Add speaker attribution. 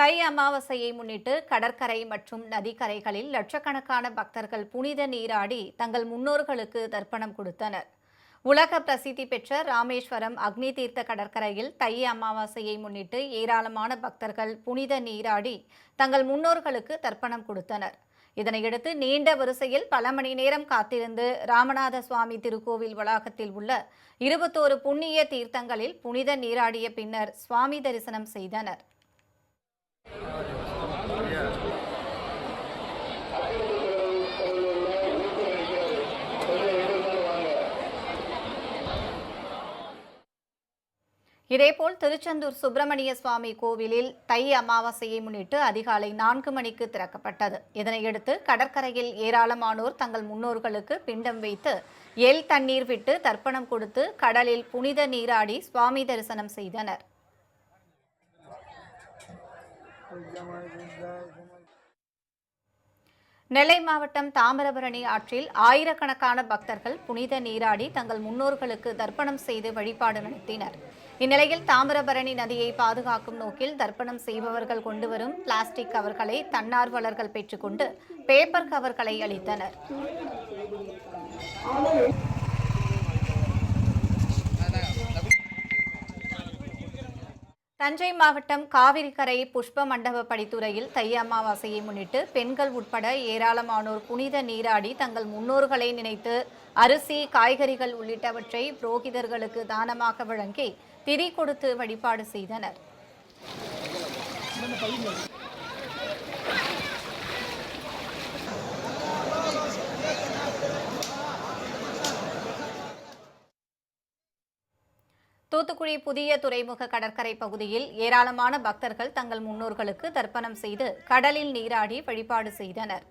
Speaker 1: தை அமாவாசையை முன்னிட்டு கடற்கரை மற்றும் நதிக்கரைகளில் லட்சக்கணக்கான பக்தர்கள் புனித நீராடி தங்கள் முன்னோர்களுக்கு தர்ப்பணம் கொடுத்தனர். உலக பிரசித்தி பெற்ற ராமேஸ்வரம் அக்னி தீர்த்த கடற்கரையில் தை அமாவாசையை முன்னிட்டு ஏராளமான பக்தர்கள் புனித நீராடி தங்கள் முன்னோர்களுக்கு தர்ப்பணம் கொடுத்தனர். இதனையடுத்து நீண்ட வரிசையில் பல மணி நேரம் காத்திருந்து ராமநாத சுவாமி திருக்கோவில் வளாகத்தில் உள்ள இருபத்தோரு புண்ணிய தீர்த்தங்களில் புனித நீராடிய பின்னர் சுவாமி தரிசனம் செய்தனர். இதேபோல் திருச்செந்தூர் சுப்பிரமணிய சுவாமி கோவிலில் தை அமாவாசையை முன்னிட்டு அதிகாலை நான்கு மணிக்கு திறக்கப்பட்டது. இதனையடுத்து கடற்கரையில் ஏராளமானோர் தங்கள் முன்னோர்களுக்கு பிண்டம் வைத்து எல் தண்ணீர் விட்டு தர்ப்பணம் கொடுத்து கடலில் புனித நீராடி சுவாமி தரிசனம் செய்தனர். நெல்லை மாவட்டம் தாமிரபரணி ஆற்றில் ஆயிரக்கணக்கான பக்தர்கள் புனித நீராடி தங்கள் முன்னோர்களுக்கு தர்ப்பணம் செய்து வழிபாடு நடத்தினர். இந்நிலையில் தாமிரபரணி நதியை பாதுகாக்கும் நோக்கில் தர்ப்பணம் செய்பவர்கள் கொண்டு வரும் பிளாஸ்டிக் கவர்களை தன்னார்வலர்கள் பெற்றுக்கொண்டு பேப்பர் கவர்களை அளித்தனர். தஞ்சை மாவட்டம் காவிரிக்கரை புஷ்ப மண்டப படித்துறையில் தை அமாவாசையை முன்னிட்டு பெண்கள் உட்பட ஏராளமானோர் புனித நீராடி தங்கள் முன்னோர்களை நினைத்து அரிசி காய்கறிகள் உள்ளிட்டவற்றை புரோகிதர்களுக்கு தானமாக வழங்கி திரி கொடுத்து வழிபாடு செய்தனர். தூத்துக்குடி புதிய துறைமுக கடற்கரை பகுதியில் ஏராளமான பக்தர்கள் தங்கள் முன்னோர்களுக்கு தர்ப்பணம் செய்து கடலில் நீராடி வழிபாடு செய்தனர்.